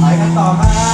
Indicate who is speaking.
Speaker 1: ไปกันต่อครับ